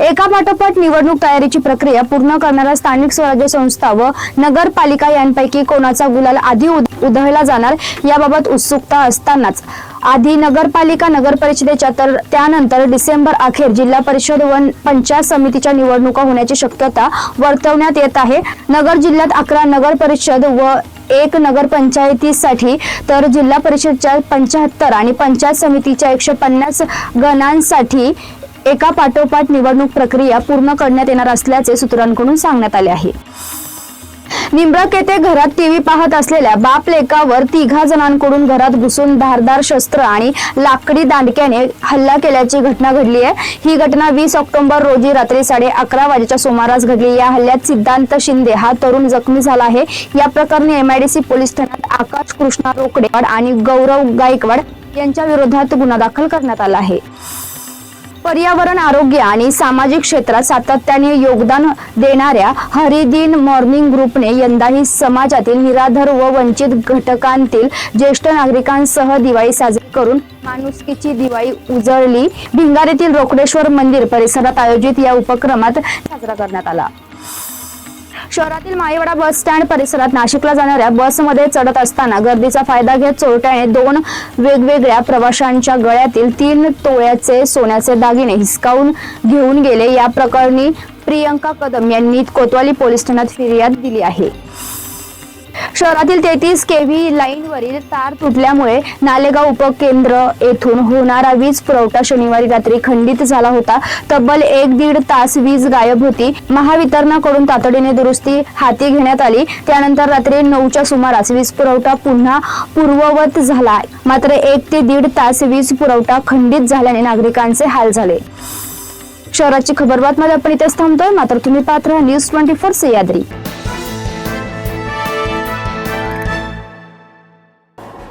एका पाठोपाठ निवडणूक तयारीची प्रक्रिया पूर्ण करणाऱ्या स्थानिक स्वराज्य संस्था व नगरपालिका यांपैकी कोणाचा गुलाल आधी उधळला जाणार याबाबत उत्सुकता असतानाच. आधी नगरपालिका नगर परिषदेच्या तर त्यानंतर डिसेंबर अखेर जिल्हा परिषद व पंचायत समितीच्या निवडणुका होण्याची शक्यता वर्तवण्यात येत आहे. नगर जिल्ह्यात अकरा नगर परिषद व एक नगर पंचायतीसाठी तर जिल्हा परिषदच्या पंच्याहत्तर आणि पंचायत समितीच्या एकशे पन्नास गणांसाठी एका पाठोपाठ निवडणूक प्रक्रिया पूर्ण करण्यात येणार असल्याचे सूत्रांकडून सांगण्यात आले आहे. निंब्रक येथे घरात टीव्ही पाहत असलेल्या बाप लेकावर तिघा जणांकडून घरात घुसून धारदार शस्त्र आणि लाकडी दांडक्याने हल्ला केल्याची घटना घडली आहे. ही घटना वीस ऑक्टोबर रोजी रात्री साडे अकरा वाजेच्या सुमारास घडली. या हल्ल्यात सिद्धांत शिंदे हा तरुण जखमी झाला आहे. या प्रकरणी एमआयडीसी पोलीस ठाण्यात आकाश कृष्णा रोकडेवाड आणि गौरव गायकवाड यांच्या विरोधात गुन्हा दाखल करण्यात आला आहे. पर्यावरण आरोग्य आणि सामाजिक क्षेत्रात सातत्याने योगदान देणाऱ्या हरिदिन मॉर्निंग ग्रुपने यंदाही समाजातील निराधार व वंचित घटकांतील ज्येष्ठ नागरिकांसह दिवाळी साजरी करून माणुसकीची दिवाळी उजळली. भिंगारीतील रोकडेश्वर मंदिर परिसरात आयोजित या उपक्रमात साजरा करण्यात आला. शहरातील माईवाडा बस स्टँड परिसरात नाशिकला जाणाऱ्या बसमध्ये चढत असताना गर्दीचा फायदा घेत चोरट्याने दोन वेगवेगळ्या प्रवाशांच्या गळ्यातील तीन तोळ्याचे सोन्याचे दागिने हिसकावून घेऊन गेले. या प्रकरणी प्रियंका कदम यांनी कोतवाली पोलीस ठाण्यात फिर्याद दिली आहे. शहरातील तेहतीस केव्ही लाईनवरील तार तुटल्यामुळे नालेगाव उपकेंद्र येथून होणारा वीज पुरवठा शनिवारी रात्री खंडित झाला होता. तब्बल एक दीड तास वीज गायब होती. महावितरणाकडून तातडीने दुरुस्ती हाती घेण्यात आली. त्यानंतर रात्री नऊच्या सुमारास वीज पुरवठा पुन्हा पूर्ववत झाला. मात्र एक ते दीड तास वीज पुरवठा खंडित झाल्याने नागरिकांचे हाल झाले. शहराची खबर बातमध्ये आपण इथेच थांबतोय. मात्र तुम्ही पात्र न्यूज ट्वेंटी फोर सह्याद्री